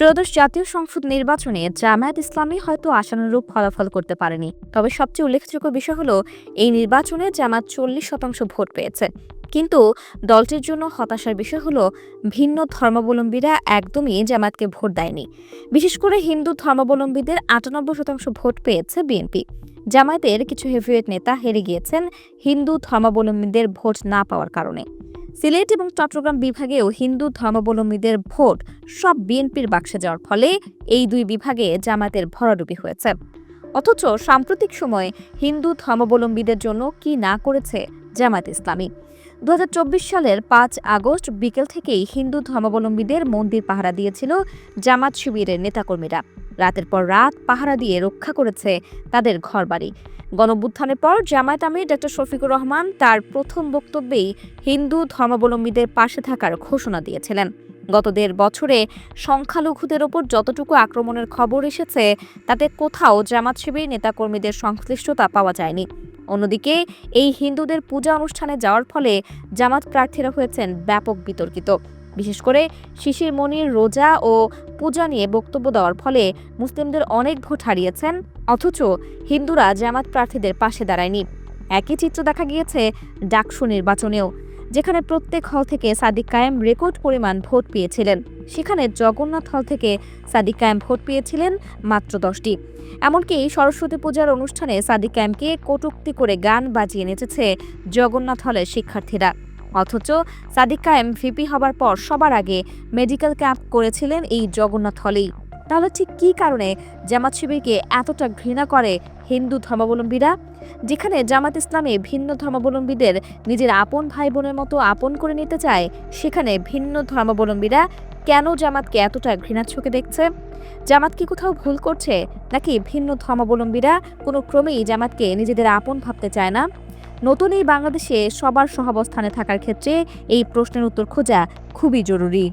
ত্রয়োদশ জাতীয় সংসদ নির্বাচনে জামায়াত ইসলামী হয়তো আশানুরূপ ফলাফল করতে পারেনি। তবে সবচেয়ে উল্লেখযোগ্য বিষয় হলো, এই নির্বাচনে জামাত চল্লিশ শতাংশ ভোট পেয়েছে। কিন্তু দলটির জন্য হতাশার বিষয় হলো, ভিন্ন ধর্মাবলম্বীরা একদমই জামাতকে ভোট দেয়নি। বিশেষ করে হিন্দু ধর্মাবলম্বীদের আটানব্বই শতাংশ ভোট পেয়েছে বিএনপি। জামায়াতের কিছু হেভিওয়েট নেতা হেরে গিয়েছেন হিন্দু ধর্মাবলম্বীদের ভোট না পাওয়ার কারণে। সিলেট এবং চট্টগ্রাম বিভাগেও হিন্দু ধর্মাবলম্বীদের ভোট সব বিএনপির বাক্সে যাওয়ার ফলে এই দুই বিভাগে জামাতের ভরাডুবি হয়েছে। অথচ সাম্প্রতিক সময়ে হিন্দু ধর্মাবলম্বীদের জন্য কি না করেছে জামায়াত ইসলামী? দু হাজার চব্বিশ সালের পাঁচ আগস্ট বিকেল থেকেই হিন্দু ধর্মাবলম্বীদের মন্দির পাহারা দিয়েছিল জামাত শিবিরের নেতাকর্মীরা। রাতের পর রাত পাহারা দিয়ে রক্ষা করেছে তাদের ঘরবাড়ি। গণবুত্থানের পর জামায়াত আমির ডক্টর শফিকুর রহমান তার প্রথম বক্তব্যেই হিন্দু ধর্মাবলম্বীদের পাশে থাকার ঘোষণা দিয়েছিলেন। গত দেড় বছরে সংখ্যালঘুদের ওপর যতটুকু আক্রমণের খবর এসেছে, তাতে কোথাও জামাত শিবির নেতাকর্মীদের সংশ্লিষ্টতা পাওয়া যায়নি। অন্যদিকে, এই হিন্দুদের পূজা অনুষ্ঠানে যাওয়ার ফলে জামাত প্রার্থীরা হয়েছেন ব্যাপক বিতর্কিত। বিশেষ করে শিশির মনির, রোজা ও পূজা নিয়ে বক্তব্য দেওয়ার ফলে মুসলিমদের অনেক ভোট হারিয়েছেন, অথচ হিন্দুরা জামাত প্রার্থীদের পাশে দাঁড়ায়নি। একই চিত্র দেখা গিয়েছে ডাকসু নির্বাচনেও, যেখানে প্রত্যেক হল থেকে সাদিক কায়েম রেকর্ড পরিমাণ ভোট পেয়েছিলেন। সেখানে জগন্নাথ হল থেকে সাদিক কায়েম ভোট পেয়েছিলেন মাত্র দশটি। এমনকি সরস্বতী পূজার অনুষ্ঠানে সাদিক কায়েমকে কটুক্তি করে গান বাজিয়ে নেচেছে জগন্নাথ হলের শিক্ষার্থীরা। অথচ সাদিক কায়েম ভিপি হবার পর সবার আগে মেডিকেল ক্যাম্প করেছিলেন এই জগন্নাথ হলেই। তাহলে ঠিক কী কারণে জামাত শিবিরকে এতটা ঘৃণা করে হিন্দু ধর্মাবলম্বীরা? যেখানে জামাত ইসলামে ভিন্ন ধর্মাবলম্বীদের নিজের আপন ভাই বোনের মতো আপন করে নিতে চায়, সেখানে ভিন্ন ধর্মাবলম্বীরা কেন জামাতকে এতটা ঘৃণার চোখে দেখছে? জামাত কি কোথাও ভুল করছে? নাকি ভিন্ন ধর্মাবলম্বীরা কোনো ক্রমেই জামাতকে নিজেদের আপন ভাবতে চায় না? নতুন এই বাংলাদেশে সবার সহাবস্থানে থাকার ক্ষেত্রে এই প্রশ্নের উত্তর খোঁজা খুবই জরুরি।